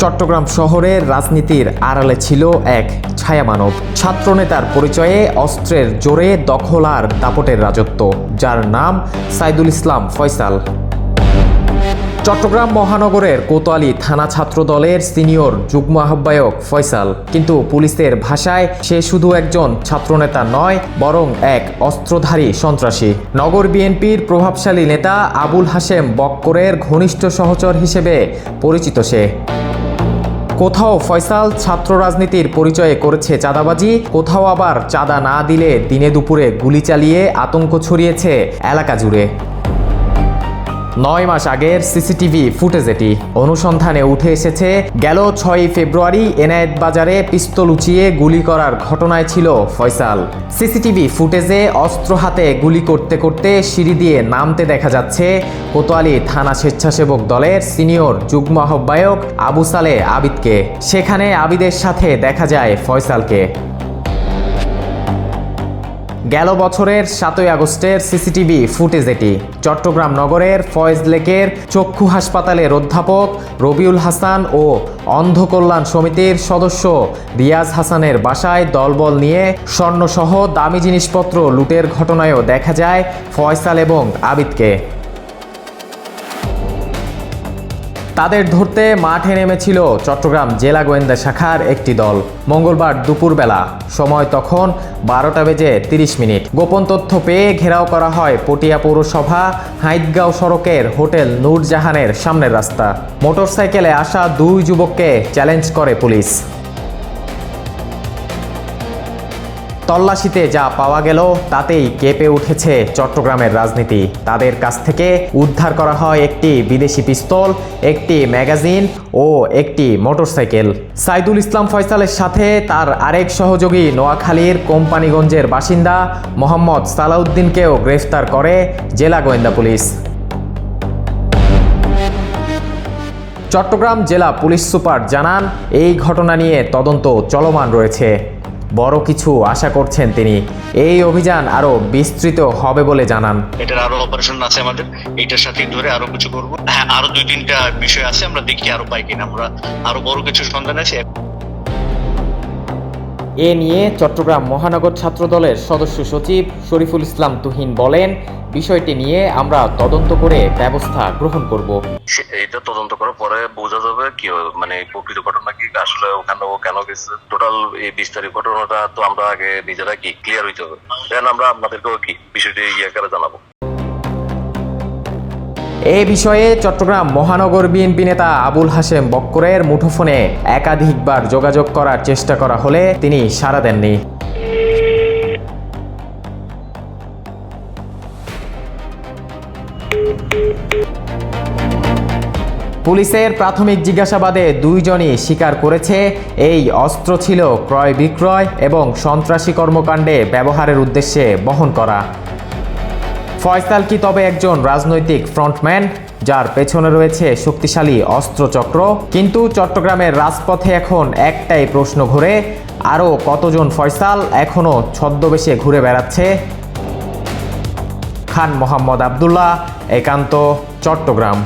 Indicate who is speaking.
Speaker 1: চট্টগ্রাম শহরের রাজনীতির আড়ালে ছিল এক ছায়ামানব। ছাত্রনেতার পরিচয়ে অস্ত্রের জোরে দখল আর দাপটের রাজত্ব, যার নাম সাইদুল ইসলাম ফয়সাল। চট্টগ্রাম মহানগরের কোতোয়ালি থানা ছাত্র দলের সিনিয়র যুগ্ম আহ্বায়ক ফয়সাল। কিন্তু পুলিশের ভাষায় সে শুধু একজন ছাত্রনেতা নয়, বরং এক অস্ত্রধারী সন্ত্রাসী। নগর বিএনপির প্রভাবশালী নেতা আবুল হাশেম বক্করের ঘনিষ্ঠ সহচর হিসেবে পরিচিত সে। কোথাও ফয়সাল ছাত্র রাজনীতির পরিচয়ে করেছে চাঁদাবাজি, কোথাও আবার চাঁদা না দিলে দিনে দুপুরে গুলি চালিয়ে আতঙ্ক ছড়িয়েছে এলাকা জুড়ে। নয় মাস আগের সিসিটিভি ফুটেজ এটি অনুসন্ধানে উঠে এসেছে, গেল ছয়ই ফেব্রুয়ারি এনায়েত বাজারে পিস্তল উঁচিয়ে গুলি করার ঘটনায় ছিল ফয়সাল। সিসিটিভি ফুটেজে অস্ত্র হাতে গুলি করতে করতে সিঁড়ি দিয়ে নামতে দেখা যাচ্ছে কোতোয়ালি থানা স্বেচ্ছাসেবক দলের সিনিয়র যুগ্ম আহ্বায়ক আবু সালে আবিদকে। সেখানে আবিদের সাথে দেখা যায় ফয়সালকে। গেল বছরের সাতই আগস্টের সিসিটিভি ফুটেজ এটি। চট্টগ্রাম নগরের ফয়েজ লেকের চক্ষু হাসপাতালের অধ্যাপক রবিউল হাসান ও অন্ধকল্যাণ সমিতির সদস্য রিয়াজ হাসানের বাসায় দলবল নিয়ে স্বর্ণসহ দামি জিনিসপত্র লুটের ঘটনায়ও দেখা যায় ফয়সাল এবং আবিদকে। তাদের ধরতে মাঠে নেমেছিল চট্টগ্রাম জেলা গোয়েন্দা শাখার একটি দল। মঙ্গলবার দুপুরবেলা, সময় তখন বারোটা বেজে তিরিশ মিনিট। গোপন তথ্য পেয়ে ঘেরাও করা হয় পটিয়া পৌরসভা হাইদগাঁও সড়কের হোটেল নূরজাহানের সামনের রাস্তা। মোটরসাইকেলে আসা দুই যুবককে চ্যালেঞ্জ করে পুলিশ। তল্লাশিতে যা পাওয়া গেল, তাতেই কেঁপে উঠেছে চট্টগ্রামের রাজনীতি। তাদের কাছ থেকে উদ্ধার করা হয় একটি বিদেশি পিস্তল, একটি ম্যাগাজিন ও একটি মোটরসাইকেল। সাইদুল ইসলাম ফয়সালের সাথে তার আরেক সহযোগী নোয়াখালীর কোম্পানিগঞ্জের বাসিন্দা মোহাম্মদ সালাউদ্দিনকেও গ্রেফতার করে জেলা গোয়েন্দা পুলিশ। চট্টগ্রাম জেলা পুলিশ সুপার জানান, এই ঘটনা নিয়ে তদন্ত চলমান রয়েছে। বড় কিছু আশা করছেন তিনি। এই অভিযান আরও বিস্তৃত হবে বলে জানান।
Speaker 2: এটার আরও অপারেশন আছে আমাদের। এটার সাথে ধরে আরও কিছু করব। হ্যাঁ আরও দুই তিনটা বিষয় আছে, আমরা দেখি আরও পাই কিনা। আমরা আরও বড় কিছু সন্ধান আছে।
Speaker 1: এ নিয়ে চট্টগ্রাম মহানগর ছাত্র দলের সদস্য সচিব শরীফুল ইসলাম তুহিন বলেন, বিষয়টি নিয়ে আমরা তদন্ত করে ব্যবস্থা গ্রহণ করব।
Speaker 3: এইটা তদন্ত করার পরে বোঝা যাবে কি মানে প্রকৃত ঘটনা কি, আসলে ওখানে ও কেন গেছে? টোটাল এই বিস্তারিত ঘটনাটা তো আমরা আগে নিজেরা কি ক্লিয়ার হইতে হবে। দেন আমরা আপনাদেরকেও কি বিষয়টি ইয়ে করে জানাব।
Speaker 1: এ বিষয়ে চট্টগ্রাম মহানগর বিএনপি নেতা আবুল হাসেম বক্করের মুঠোফোনে একাধিকবার যোগাযোগ করার চেষ্টা করা হলে তিনি সাড়া দেননি। পুলিশের প্রাথমিক জিজ্ঞাসাবাদে দুইজনই স্বীকার করেছে, এই অস্ত্র ছিল ক্রয় বিক্রয় এবং সন্ত্রাসী কর্মকাণ্ডে ব্যবহারের উদ্দেশ্যে বহন করা। ফয়সাল কি তবে একজন রাজনৈতিক ফ্রন্টম্যান, যার পেছনে রয়েছে শক্তিশালী অস্ত্রচক্র? কিন্তু চট্টগ্রামের রাজপথে এখন একটাই প্রশ্ন ঘুরে, আরও কতজন ফয়সাল এখনও ছদ্মবেশে ঘুরে বেড়াচ্ছে? খান মোহাম্মদ আবদুল্লাহ, একান্ত, চট্টগ্রাম।